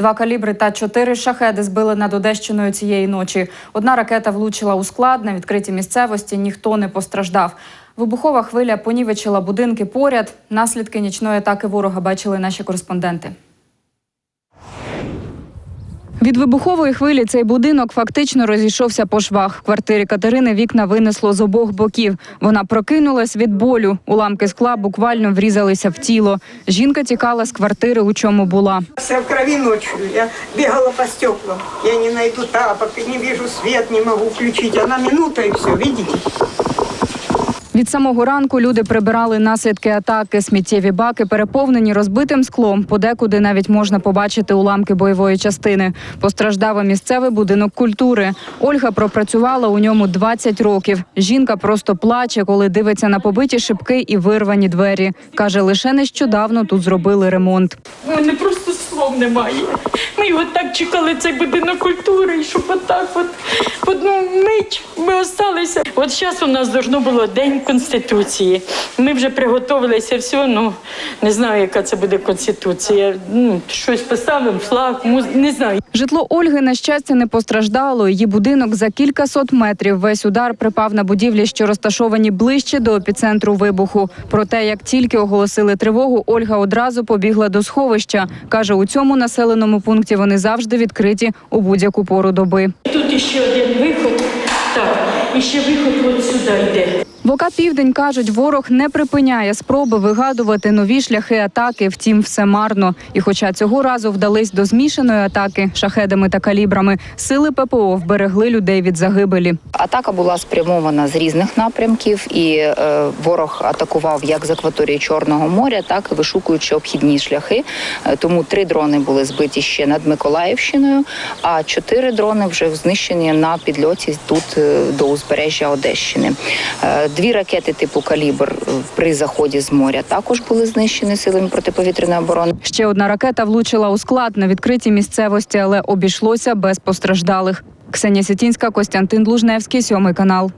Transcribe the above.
Два калібри та чотири шахеди збили над Одещиною цієї ночі. Одна ракета влучила у склад на відкритій місцевості. Ніхто не постраждав. Вибухова хвиля понівечила будинки поряд. Наслідки нічної атаки ворога бачили наші кореспонденти. Від вибухової хвилі цей будинок фактично розійшовся по швах. В квартирі Катерини вікна винесло з обох боків. Вона прокинулась від болю. Уламки скла буквально врізалися в тіло. Жінка тікала з квартири, у чому була. Вся в крови ночью. Я бегала по стеклам. Я не найду тапок, не вижу свет, не могу включить. Она минута и все, видите? Від самого ранку люди прибирали наслідки атаки. Сміттєві баки переповнені розбитим склом. Подекуди навіть можна побачити уламки бойової частини. Постраждав місцевий будинок культури. Ольга пропрацювала у ньому 20 років. Жінка просто плаче, коли дивиться на побиті шибки і вирвані двері. каже, лише нещодавно тут зробили ремонт. Мене просто слов немає. Ми його так чекали, цей будинок культури, щоб отак от в одну мить ми осталися. От зараз у нас должно було День Конституції. Ми вже приготувалися все, ну не знаю, яка це буде конституція. Ну, щось поставимо, флаг, муз... не знаю. Житло Ольги на щастя не постраждало. Її будинок за кількасот метрів. Весь удар припав на будівлі, що розташовані ближче до епіцентру вибуху. Проте, як тільки оголосили тривогу, Ольга одразу побігла до сховища. каже, у цьому населеному пункті вони завжди відкриті у будь-яку пору доби. Тут іще один виход. Так, і ще виход от сюди йде. В ОК Південь кажуть, ворог не припиняє спроби вигадувати нові шляхи атаки. Втім, все марно. І хоча цього разу вдались до змішаної атаки шахедами та калібрами, сили ППО вберегли людей від загибелі. Атака була спрямована з різних напрямків, і е, ворог атакував як з акваторії Чорного моря, так і вишукуючи обхідні шляхи. Е, тому три дрони були збиті ще над Миколаївщиною, а чотири дрони вже знищені на підльоті тут е, до узбережжя Одещини. Е, дві ракети типу калібр при заході з моря також були знищені силами протиповітряної оборони. Ще одна ракета влучила у склад на відкритій місцевості, але обійшлося без постраждалих. Ксенія Сітінська, Костянтин Лужневський, сьомий канал.